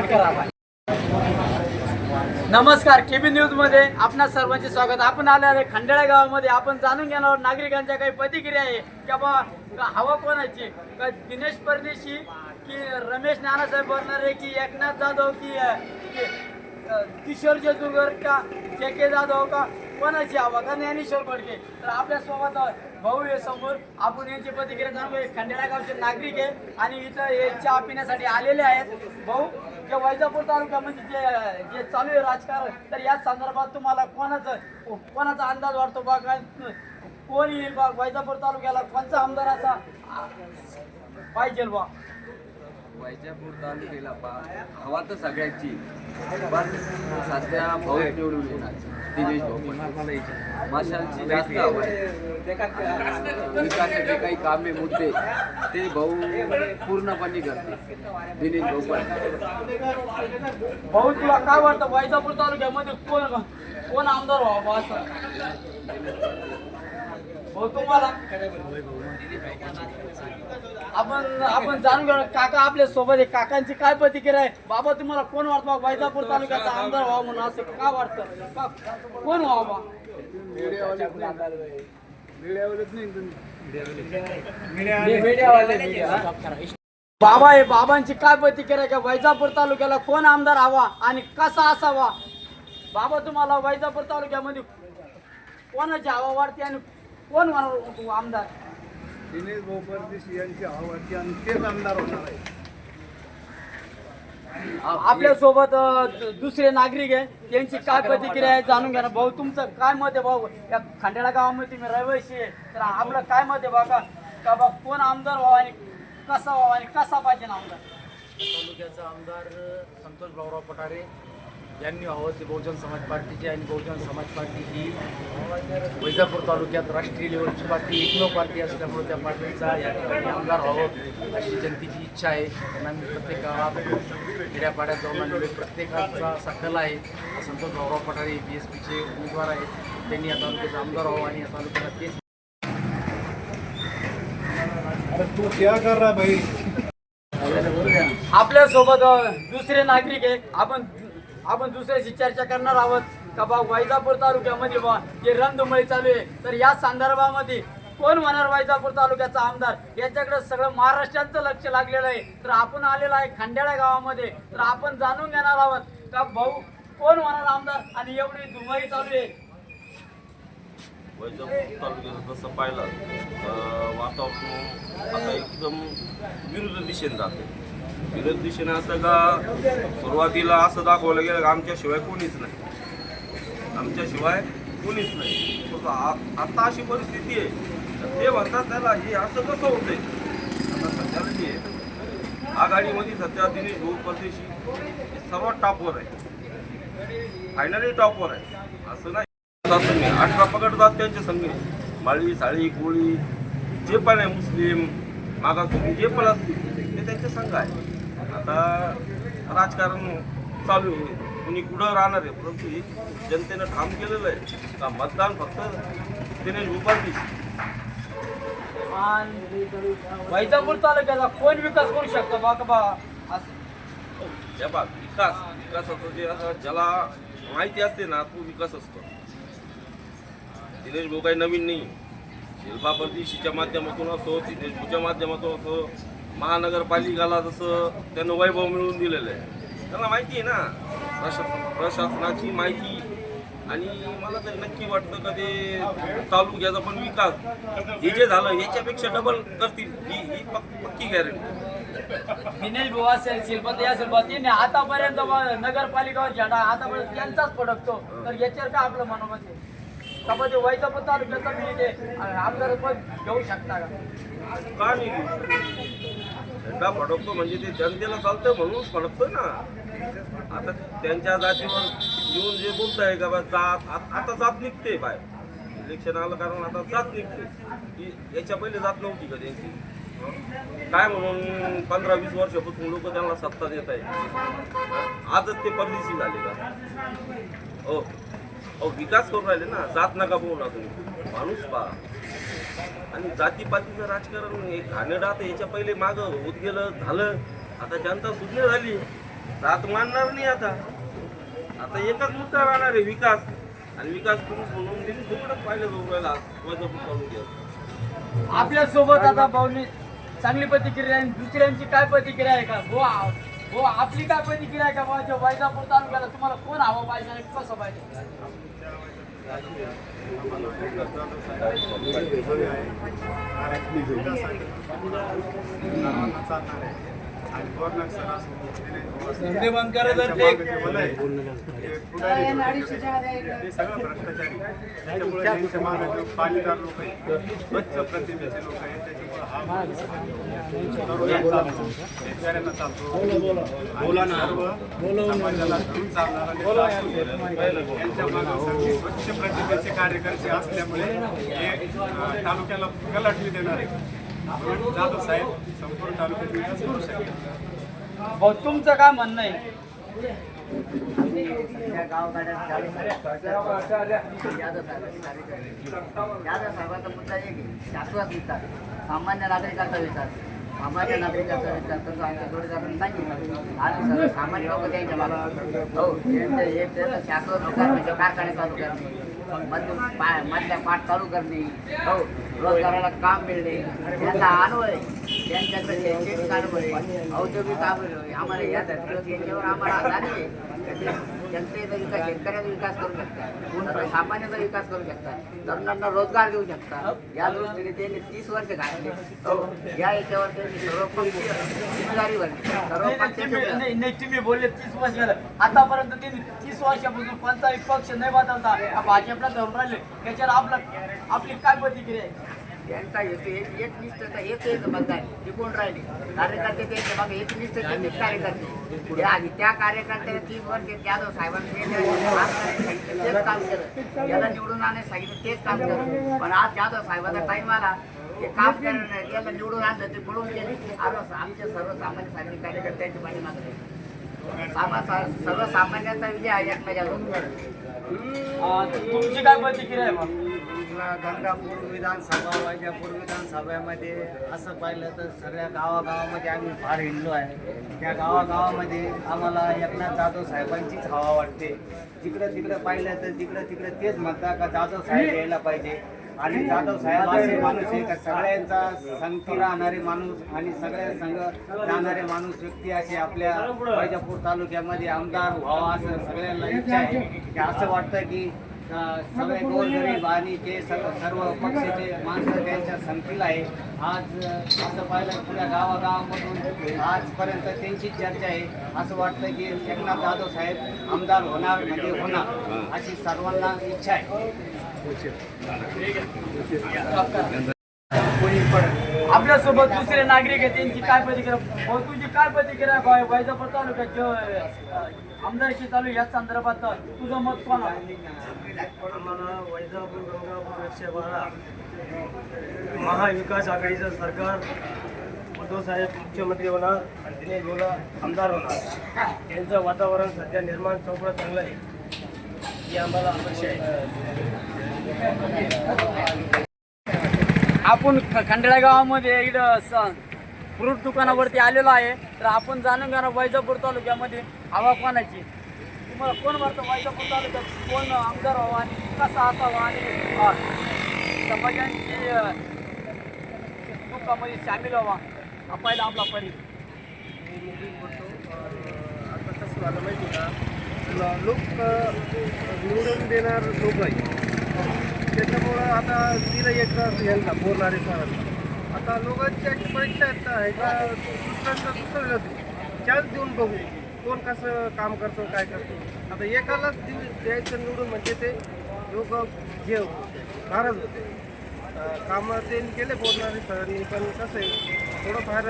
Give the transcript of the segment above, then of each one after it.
पटकन करावा नमस्कार केबी न्यूजमध्ये आपणा सर्वांचे स्वागत. आपण आले आहे खंडाळ्या गावामध्ये. आपण जाणून घेणार नागरिकांच्या काही प्रतिक्रिया आहे. की बा हवा कोणाची? का दिनेश परदेशी की रमेश नानासाहेब बोलणारे की एकनाथ जाधव की किशोर जेजुगर का के के जाधव का? कोणाची हवा? का ज्ञानेश्वर फडके? तर आपल्यासोबत भाऊ हे समोर. आपण यांची प्रतिक्रिया जाणून खंडाळ्या गावचे नागरिक आहे आणि इथं हे चहा पिण्यासाठी आलेले आहेत. भाऊ जे वैजापूर तालुक्यामध्ये म्हणजे जे जे चालू आहे राजकारण तर या संदर्भात तुम्हाला कोणाचं कोणाचा अंदाज वाटतो बा? काय कोण येईल बा वैजापूर तालुक्याला? कोणचा आमदार असा पाहिजे बा? वैजापूर तालुक्याला बा हवा तर सगळ्यांची पण सध्या भाऊ निवडून येणार. दिनेश भाऊ माशांची जास्त आवड आहे. जे काही कामे मुद्दे ते भाऊ पूर्णपणे करते. दिनेश भाऊ पण. भाऊ तुला काय वाटतं? वैजापूर तालुक्यामध्ये कोण कोण आमदार व्हावा असं? हो, तुम्हाला. आपण आपण जाणून घेऊ काका आपल्यासोबत आहे. काकांची काय प्रतिक्रिया आहे? बाबा तुम्हाला कोण वाटतं वैजापूर तालुक्याचा आमदार व्हावा म्हणून? असं का वाटतं? कोण व्हावा बाबा हे बाबांची काय प्रतिक्रिया आहे? का वैजापूर तालुक्याला कोण आमदार हवा आणि कसा असावा? बाबा तुम्हाला वैजापूर तालुक्यामध्ये कोणाची हवा वाढते आणि कोण होणार आमदार? दिनेश भाऊ परदेशी यांची आवडती आणि तेच आमदार होणार आहे. आपल्यासोबत दुसरे नागरिक आहे. त्यांची काय प्रतिक्रिया आहे जाणून घ्या ना भाऊ. तुमचं काय मत आहे भाऊ? या खंडाळा गावामध्ये तुम्ही रहिवासी आहे. तर आपलं काय मत आहे बघा का बा कोण आमदार व्हावा आणि कसा व्हावा आणि कसा पाहिजे ना आमदार? तालुक्याचा आमदार संतोष भाऊराव पठारे यांनी व्हावं ते बहुजन समाज पार्टीचे आणि बहुजन समाज पार्टी ही वैजापूर तालुक्यात राष्ट्रीय लेवलची पार्टी एकमेव पार्टी असल्यामुळे त्या पार्टीचा या ठिकाणी आमदार व्हावं अशी जनतेची इच्छा आहे. त्यांना मी प्रत्येक गावात खेड्यापाड्यात जाऊन आलेलो. प्रत्येकाचा सकल आहे. संतोष भाऊराव पठारे बी एस पीचे उमेदवार आहेत. त्यांनी या तालुक्याचा आमदार व्हावं आणि या तालुक्याला तेच तू क्या कर रहा भाई? आपल्यासोबत दुसरे नागरिक आहे आपण आपण दुसऱ्याशी चर्चा करणार आहोत. का बा वैजापूर तालुक्यामध्ये बा जे रणधुमळी चालू आहे तर या संदर्भामध्ये कोण होणार वैजापूर तालुक्याचा आमदार? याच्याकडे सगळं महाराष्ट्राचं लक्ष लागलेलं आहे. तर आपण आलेलो आहे खांड्याळा गावामध्ये. तर आपण जाणून घेणार आहोत का भाऊ कोण होणार आमदार? आणि एवढी धुमाई चालू आहे. वैजापूर तालुक्याचं तसं पाहिलं वातावरण आता एकदम विरुद्ध दिशेने जाते. विरुद्ध दिशेने असं का सुरुवातीला असं दाखवलं गेलं का आमच्याशिवाय कोणीच नाही. आमच्याशिवाय कोणीच नाही. आ- आता अशी परिस्थिती आहे. तर ते म्हणतात त्याला हे असं कसं होतंय? आता सध्याला जी आहे आघाडीमध्ये सध्या दिनेश भाऊ परदेशी हे सर्वात टॉपवर आहे. फायनली टॉपवर आहे. असं नाही. असं नाही अठरा पकडतात त्यांचे संघ माळी साळी कोळी जे पण आहे मुस्लिम मागासवर्गीय जे पण असतील ते त्यांचे संघ आहे. आता राजकारण चालू आहे. कुणी कुठं राहणार आहे? परंतु हे जनतेनं ठाम केलेलं आहे. का मतदान फक्त दिनेश उपाधी वैजापूर तालुक्याचा कोण विकास करू शकतो? बा का बा असं बा विकास विकासाचं जे असं ज्याला माहिती असते ना तो विकास असतो. दिनेश भाऊ काही नवीन नाही. शिल्पा परदेशीच्या माध्यमातून असो दिनेश भाऊच्या माध्यमातून असो महानगरपालिकाला जसं त्यानं वैभव मिळवून दिलेलं आहे. त्यांना माहिती आहे ना. प्रशा प्रशासनाची माहिती. आणि मला तर नक्की वाटतं का ते तालुक्याचा पण विकास हे जे झालं याच्यापेक्षा डबल करतील. ही ही पक- पक्की गॅरंटी दिनेश भाऊ असेल शिल्पती असेल बा तिने आतापर्यंत बा नगरपालिकावर झेंडा आतापर्यंत त्यांचाच फडकतो. तर याच्यावर काय आपलं मनोमत आहे? का बा ते वैजापूर तालुक्याचा मी ते आमदार पद घेऊ शकता का? का नाही? झेंडा फडकतो म्हणजे ते जनतेला चालतं म्हणून फडकतोय ना. आता त्यांच्या जातीवर येऊन जे बोलताय का बा जात आता जात निघते बाय इलेक्शन आलं कारण आता जात निघते. की याच्या पहिले जात नव्हती का त्यांची? काय म्हणून पंधरा वीस वर्षापासून लोक त्यांना सत्ता देत आहेत? आजच ते परदेशी झाले का? हो. अहो विकास करून राहिले ना. जात नका बोलू ना तुम्ही. माणूस पहा. आणि जातीपातीचं राजकारण हे घाणेडा आता याच्या पहिले मागं होत गेलं झालं. आता जनता सुज्ञ झाली. रात मानणार नाही आता. आता एकच मुद्दा राहणार आहे विकास. आणि विकास पुरुष म्हणून त्यांनी सगळं पाहिलं तालुक्यात आपल्यासोबत आता भाऊनी चांगली प्रतिक्रिया आहे दुसऱ्यांची काय प्रतिक्रिया आहे का? हो हो आपली काय प्रतिक्रिया आहे का? बाबा वैजापूर तालुक्याला तुम्हाला कोण हवं पाहिजे आणि कसं पाहिजे? धंदे बंद करा जर ते सगळं त्याच्यामुळे पाणीदार लोक आहेत स्वच्छ प्रतिमेचे लोक आहेत त्याच्यामुळे हा शेतकऱ्यांना चालतो सर्व समाजाला चालणारा यांच्या मागे स्वच्छ प्रतिमेचे कार्यकर्ते असल्यामुळे हे तालुक्याला गलाटली देणार आहे म्हणून जाधव साहेब संपूर्ण तालुक्यात विकास करू शकेल भाऊ तुमचं काय म्हणणं आहे? यादव साहेबांचा मुद्दा एक आहे शाश्वत विकास सामान्य नागरिकांचा विकास सामान्य नागरिकांचा विचार तसं आमच्या जोडीदारांनी सांगितलं सामान्य लोक त्यांच्या मला हो त्यांचं एक शाश्वत विकास म्हणजे कारखाने चालू करणे. मधून पा- मधल्या पाठ चालू करणे हो रोजगाराला काम मिळणे त्यांचा अन्वय त्यांच्याकडे शैक्षणिक अन्वय औद्योगिक अन्वय आम्हाला या धर्तीवर यांच्यावर आम्हाला जाणीव आहे जनतेचा विकास शेतकऱ्याचा विकास करू शकतात. पूर्ण सामान्याचा विकास करू शकतात. तरुणांना रोजगार देऊ शकतात. या दृष्टीने त्यांनी तीस वर्ष घातले. हो. या याच्यावर त्यांनी सर्व पक्षीय जिम्मेदारी भरली. सर्व नाही, नाही, पक्षाचे तुम्ही- बोलले तीस वर्ष झालं. आतापर्यंत त्यांनी तीस वर्षापासून कोणताही पक्ष नाही बदलता. भाजपला धरून राहिले. त्याच्यावर आपला आपली काय प्रतिक्रिया आहे? त्यांचा हेतू एक एक निष्ठता हेच एक मतदार टिकून राहिले कार्यकर्ते त्यांचे मागे एकनिष्ठ त्यांचे कार्यकर्ते आणि त्या कार्यकर्त्याने तीस वर्ष जाधव साहेबांनी तेच काम केलं याला निवडून आणण्यास सांगितलं तेच काम केलं पण आज जाधव साहेबांचा टाईम आला ते काम करणार याला निवडून आणलं ते पळून गेले आज आमचे सर्वसामान्य सामाजिक कार्यकर्त्यांच्या पाठीमागे सामा सर्वसामान्यांचा विजय आहे एकमेकावर तुमची काय प्रतिक्रिया आहे मग गंगापूर विधानसभा वैजापूर विधानसभेमध्ये असं पाहिलं तर सगळ्या गावागावामध्ये आम्ही फार हिंडलो आहे. त्या गावागावामध्ये आम्हाला एकनाथ जाधव साहेबांचीच हवा वाटते. जिकडं तिकडं पाहिलं तर तिकडं तिकडं तेच म्हणतात का जाधव साहेब यायला पाहिजे. आणि जाधव साहेब असे माणूस आहे का सगळ्यांचा संगती राहणारे माणूस आणि सगळ्या संघ राहणारे माणूस व्यक्ती असे आपल्या वैजापूर तालुक्यामध्ये आमदार व्हावा असं सगळ्यांना इच्छा आहे. की असं वाटतं की सगळे गोरगरीब आणि ते सर्व सर्व पक्षाचे माणसं त्यांच्या संगतीला आहे. आज असं पाहिलं पुऱ्या गावागावामधून आजपर्यंत त्यांची चर्चा आहे. असं वाटतं की एकनाथ जाधव साहेब आमदार होणार म्हणजे होणार अशी सर्वांना इच्छा आहे. आपल्या आपल्यासोबत दुसरे नागरिक आहेत त्यांची काय प्रतिक्रिया? भाऊ तुझी काय प्रतिक्रिया आहे वैजापूर तालुक्यात जो आमदारकी चालू या संदर्भात तुझं मत कोण आहे? आम्हाला वैजापूर गंगापूर महाविकास आघाडीचं सरकार उद्धव साहेब मुख्यमंत्री होणार आणि दिनेश गोला आमदार होणार. यांचं वातावरण सध्या निर्माण चौकडं चांगलं आहे. ही आम्हाला अपेक्षा आहे. आपण ख- खंडाळ्या गावामध्ये इकडं स- फ्रूट दुकानावरती आलेलो आहे. तर आपण जाणून घेणार वैजापूर तालुक्यामध्ये हवा कोणाची? तुम्हाला कोण वाटतं वैजापूर तालुक्यात कोण आमदार व्हावा आणि कसा असावा आणि समाजांची अ, दुःखामध्ये सामील व्हावा हा पहिला आपला परी आता कसं झालं माहिती का लोक निवडून देणार लोक आहे त्याच्यामुळं आता तिला एकदा यांना बोलणारे सरांना आता लोकांची अशी परीक्षा आहेत आहे का दुसऱ्यांचा दुसरं जाते. चान्स देऊन बघू कोण कसं काम करतो काय करतो. आता एकालाच देऊ द्यायचं निवडून म्हणजे ते लोक हे होते, नाराज होते. कामं ते केले बोलणारे सरांनी पण कसं आहे थोडंफार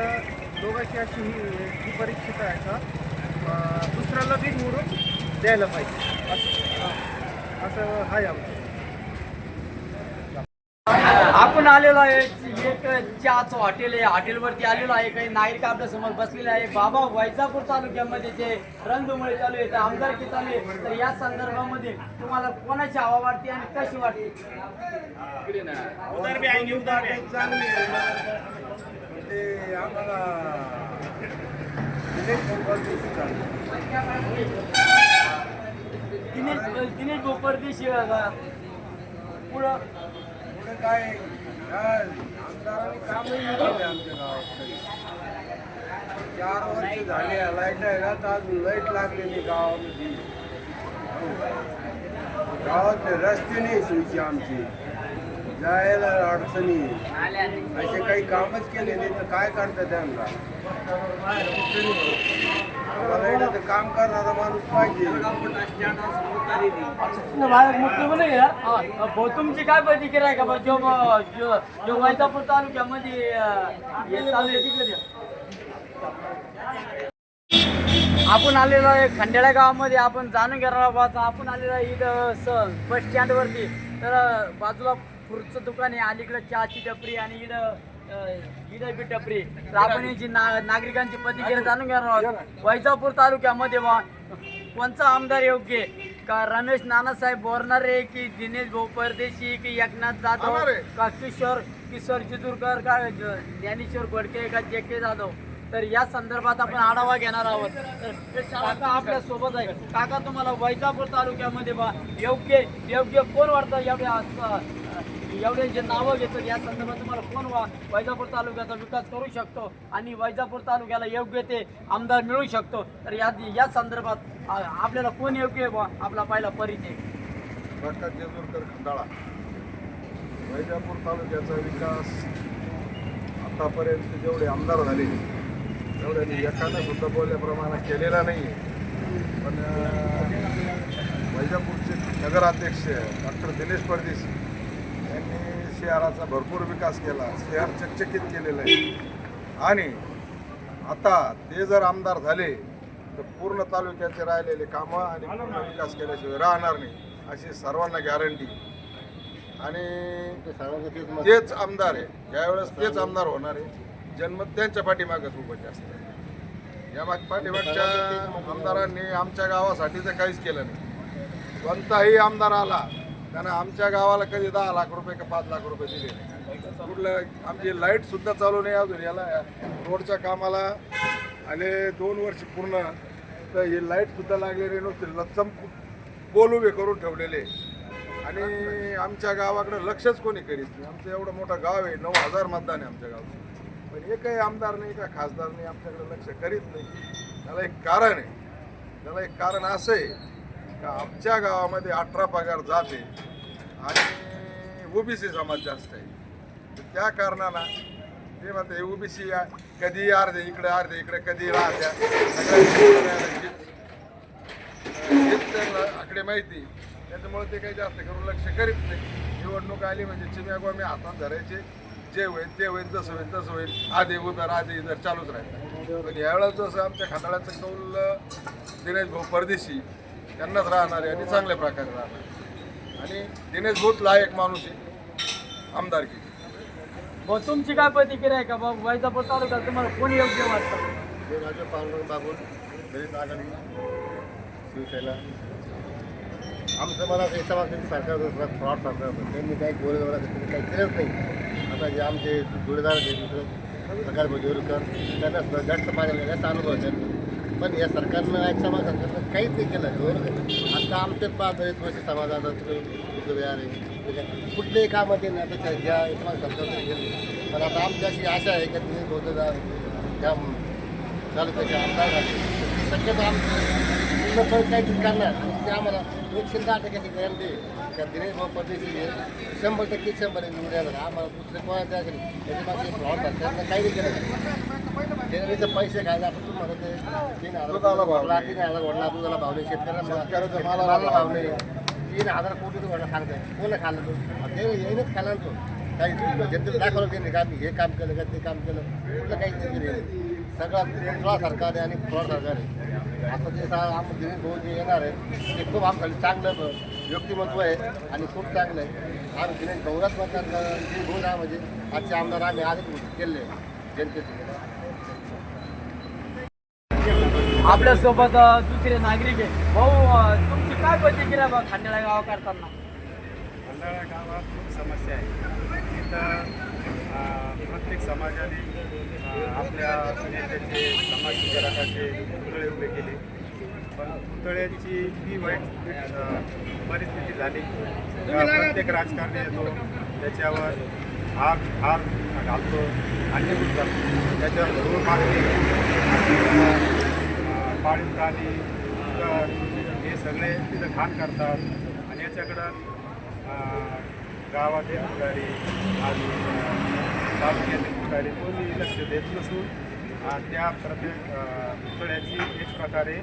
लोकांची अशी ही ही परीक्षित आहे का दुसऱ्याला बी निवडून द्यायला पाहिजे. असं असं आहे आमचं. आपण आलेलो आहे एक चहाचं हॉटेल आहे हॉटेलवरती आलेलो आहे. काही नागरिक आपल्यासमोर बसलेले आहे. बाबा वैजापूर तालुक्यामध्ये जे रणधुमळे चालू आहे आमदारकी चालू आहे. तर या संदर्भामध्ये तुम्हाला कोणाची हवा वाटते आणि कशी वाटते? दिनेश दिनेश दिनेश भाऊ परदेशी अं, पुढं आमचं काय? आमदारांनी कामही नाही आमच्या गावात चार वर्ष झाले लाइट आहे ना तर लाइट लागलेली गावामध्ये. गावातले रस्ते नाही सोयीचे आमचे. जायला अडचणी. असे काही कामच केले नाही तर काय करतात त्यांना? काम करणारा माणूस पाहिजे भाऊ तुमची काय प्रतिक्रिया आहे? का बा जो जो जो वैजापूर तालुक्यामध्ये तिकडे. आपण आलेलो आहे खंडेळा गावामध्ये. आपण जाणून घेणार बाबा आपण आलेलो आहे इथं स बस स्टँडवरती तर बाजूला फ्रूटचं दुकान आहे अलीकडे चहाची टपरी आणि इकडं टपरी तर आपण याची ना नागरिकांची प्रतिक्रिया जाणून घेणार आहोत. वैजापूर तालुक्यामध्ये बा कोणचा आमदार योग्य? का रमेश नानासाहेब बोरणारे की दिनेश भाऊ परदेशी की एकनाथ जाधव? का किशोर किशोर चितूरकर का ज्ञानेश्वर गोडके का जे के जाधव? तर या संदर्भात आपण आढावा घेणार आहोत. तर काका आपल्यासोबत आहे काका तुम्हाला वैजापूर तालुक्यामध्ये बा योग्य योग्य कोण वाटतं एवढ्या एवढे जे नावं घेतात या संदर्भात तुम्हाला कोण वा वैजापूर तालुक्याचा विकास करू शकतो आणि वैजापूर तालुक्याला योग्य ते आमदार मिळू शकतो. तर या या संदर्भात आपल्याला कोण योग्य आहे आपला पहिला परिचय. प्रकाश जेजूरकर खंडाळा. वैजापूर तालुक्याचा विकास आतापर्यंत जेवढे आमदार झाले तेवढ्यांनी एकानं सुद्धा बोलल्याप्रमाणे केलेला नाही पण वैजापूरचे नगराध्यक्ष डॉक्टर दिनेश परदेशी त्यांनी शहराचा भरपूर विकास केला शहर चकचकीत केलेलं आहे. आणि आता ते जर आमदार झाले तर पूर्ण तालुक्याचे राहिलेले कामं आणि पूर्ण विकास केल्याशिवाय राहणार नाही अशी सर्वांना गॅरंटी आणि तेच आमदार आहे. यावेळेस तेच आमदार होणार आहे. जन्म त्यांच्या पाठीमागच उभं जास्त. या माग पाठीमागच्या आमदारांनी आमच्या गावासाठी तर काहीच केलं नाही. कोणताही आमदार आला त्यानं आमच्या गावाला कधी दहा लाख रुपये का पाच लाख रुपये दिले नाही. कुठलं आमची लाइट सुद्धा चालू नाही अजून याला. रोडच्या कामाला आले दोन वर्ष पूर्ण. तर ही लाइट सुद्धा लागलेली नसते लच्चम पोल उभे करून ठेवलेले. आणि आमच्या गावाकडे लक्षच कोणी करीत नाही. आमचं एवढं मोठं गाव आहे. नऊ हजार मतदान आहे आमच्या गावचं. पण एकही आमदार नाही का खासदार नाही. आमच्याकडे लक्ष करीत नाही. त्याला एक कारण आहे. त्याला एक कारण असं आहे. का आमच्या गावामध्ये अठरा पगार जाते आणि ओबीसी समाज जास्त आहे. तर त्या कारणानं ते म्हणते ओबीसी कधी अर्धे इकडे अर्धे इकडे कधी राहत्या? सगळ्या आकडे माहिती. त्याच्यामुळे ते काही जास्त करून लक्ष करीत नाही. निवडणूक आली म्हणजे चिम्या गोम्या हातात धरायचे. जे होईल ते होईल जसं होईल तसं होईल. आधी उदर आधी इधर चालूच राहील पण यावेळेस जसं आमच्या खाताळ्याचं कौल दिनेश भाऊ परदेशी त्यांनाच राहणार आहे आणि चांगल्या प्रकारे राहणार. आणि दिनेश भाऊच लायक माणूस आहे आमदारकी भाऊ तुमची काय प्रतिक्रिया आहे का? बा वैजापूर तालुक्यात तुम्हाला कोण योग्य वाटतं? राजा पांडुरंग बाबून दलित आघाडी शिवसेना. आमचं मला असं याच्या मागचं सरकार होतं फ्रॉड सरकार होतं त्यांनी काही गोरेगावला त्यांनी काही केलंच नाही. आता जे आमचे जोडीदार आहेत दुसरं प्रकाश भोजेवरकर त्यांना जास्त पाहिजे जास्त अनुभव आहे त्यांना. पण या सरकारनं आजच्या समाज सरकारनं काहीच नाही केलं. बरोबर आता आमचेच पाच आहेत वर्ष समाजात विहार आहे त्याच्या म्हणजे कुठल्याही कामात येणार त्याच्या ज्या याच्या सरकारनं केलं पण आता आमची अशी आशा आहे की तुम्ही हजार त्या तालुक्याच्या आमदार झाले शक्यतो आमचं पण काही करणार. ते आम्हाला एकशे दहा टक्क्याची गॅरंटी त्या दिनेश भाऊ परदेशी शंभर टक्के शंभर निवडून आम्हाला दुसरे कोणाच्या असेल त्याच्यामागे फ्रॉड झाला त्यांना काही नाही केलं. जनरेचं पैसे खायला आपण ते तीन हजार दुधाला भाव भरला, तीन हजार भरला दुधाला भाव नाही. शेतकऱ्यांना शेतकऱ्याला भाव नाही. तीन हजार कोटी तुम्हाला सांगताय. कोण खाल्लं तो? ते येईनच खाल्ला ना तो. काही जनतेला दाखवलं त्यांनी का? मी हे काम केलं का ते काम केलं? कुठलं काही नाही. सगळं फ्रॉड सरकार आहे आणि फ्रॉड सरकार आहे. आता ते सा आम दिनेश भाऊ जे येणार आहे ते खूप आमचं चांगलं व्यक्तिमत्व आहे आणि खूप चांगलं आहे. आम्ही दिनेश भाऊलाच म्हणतात दिनेश भाऊ ना म्हणजे. आजचे आमदार आम्ही आजच केले आपल्यासोबत दुसरे नागरिक आहे भाऊ तुमची काय प्रतिक्रिया बा खंडेळा गाव करताना? खंडाळा गावात खूप समस्या आहे. तिथं प्रत्येक समाजाने आपल्या नेत्याचे समाज सुधारकाचे पुतळे उभे केले. पण पुतळ्यांची ही वाईट परिस्थिती झाली. प्रत्येक राजकारणी येतो. त्याच्यावर हार हार घालतो आणि निघून त्याच्यावर धूळ मागते पाळीव प्राणी हे सगळे तिथं घाण करतात. आणि याच्याकडं गावातील अधिकारी आणि अं, तालुक्यातील अधिकारी कोणी लक्ष देत नसून त्या प्रत्येक पुतळ्याची एक प्रकारे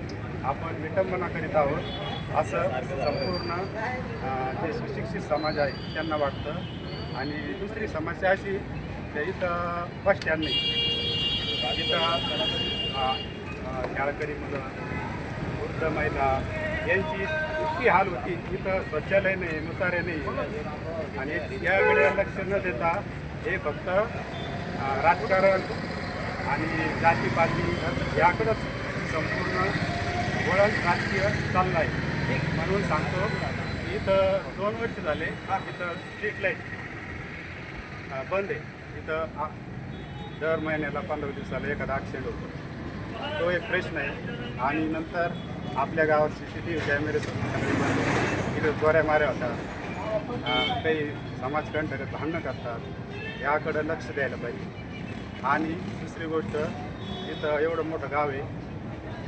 आपण विटंबना करीत आहोत. असं संपूर्ण जे सुशिक्षित समाज आहे त्यांना वाटतं. आणि दुसरी समस्या अशी की इथं बस स्टँड नाही. इथं शाळकरी मुलं वृद्ध महिला यांची इतकी हाल होती इथं शौचालय नाही मुतारे नाही. आणि याकडे लक्ष न देता हे फक्त राजकारण आणि जातीपाती याकडंच संपूर्ण वळण राजकीय चाललं आहे म्हणून सांगतो इथं दोन वर्ष झाले इथं स्ट्रीट लाइट बंद आहे. इथं आ- दर महिन्याला पंधरा दिवसाला एखादा ॲक्सिडेंट होतो. तो एक प्रश्न आहे. आणि नंतर आपल्या गावात सी सी टी व्ही कॅमेरे सगळे इथं चोऱ्या माऱ्या होतात. अं, काही समाजकंटक भांडणं करतात. याकडं लक्ष द्यायला पाहिजे. आणि दुसरी गोष्ट इथं एवढं मोठं गाव आहे.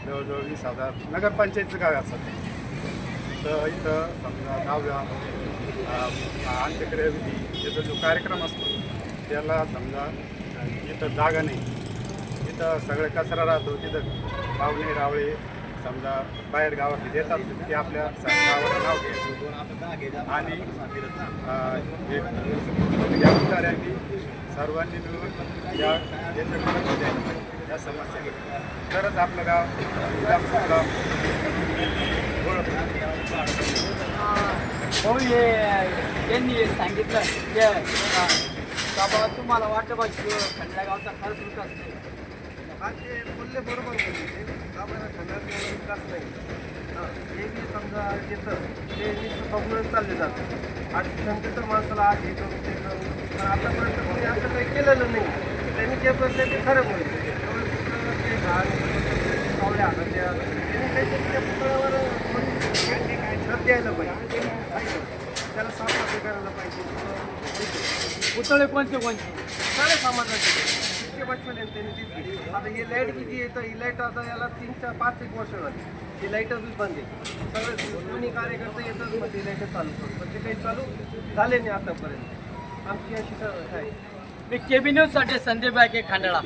जवळजवळ वीस हजार नगरपंचायतचं गाव असतात असं. तर इथं समजा गावगाव आमच्याकडे त्याचा जो कार्यक्रम असतो त्याला समजा जिथं जागा नाही तिथं सगळं कचरा राहतो तिथं पाहुणे रावळे समजा बाहेर गावात देतात ते आपल्या स- गावाला नाव घ्यायचं. आणि या अधिकाऱ्यांनी सर्वांनी मिळून या याच्याकडे या समस्या तरच आपलं गाव गाव ओळख भाऊ हे त्यांनी सांगितलं. की का बाबा तुम्हाला वाटतं बा खंडा गावचा खर्च विकास नाही. हा ते बोलले बरोबर बोलले का बरं विकास नाही. हे समजा येतं ते मी बघूनच चालले जातं. आणि जनतेचं माणसाला आज हे करू ते करू पण आतापर्यंत कोणी असं काही केलेलं नाही. त्यांनी जे बोलले ते खरं बोलले. तेवढं ते द्यायला पाहिजे. त्याला साफ करायला पाहिजे. पुतळे कोणते कोणते? सारे दिली आता ही लाइट किती येतं ही लाइट आता याला तीन चार पाच एक वर्ष झाली. ही लाईटच बंद आहे. सगळे कोणी कार्यकर्ते येतात मग ती लाइट चालू करू पण ते काही चालू झाले नाही आतापर्यंत. आमची अशी आहे. मी केबी न्यूजसाठी संदीप बाके खंडाळा.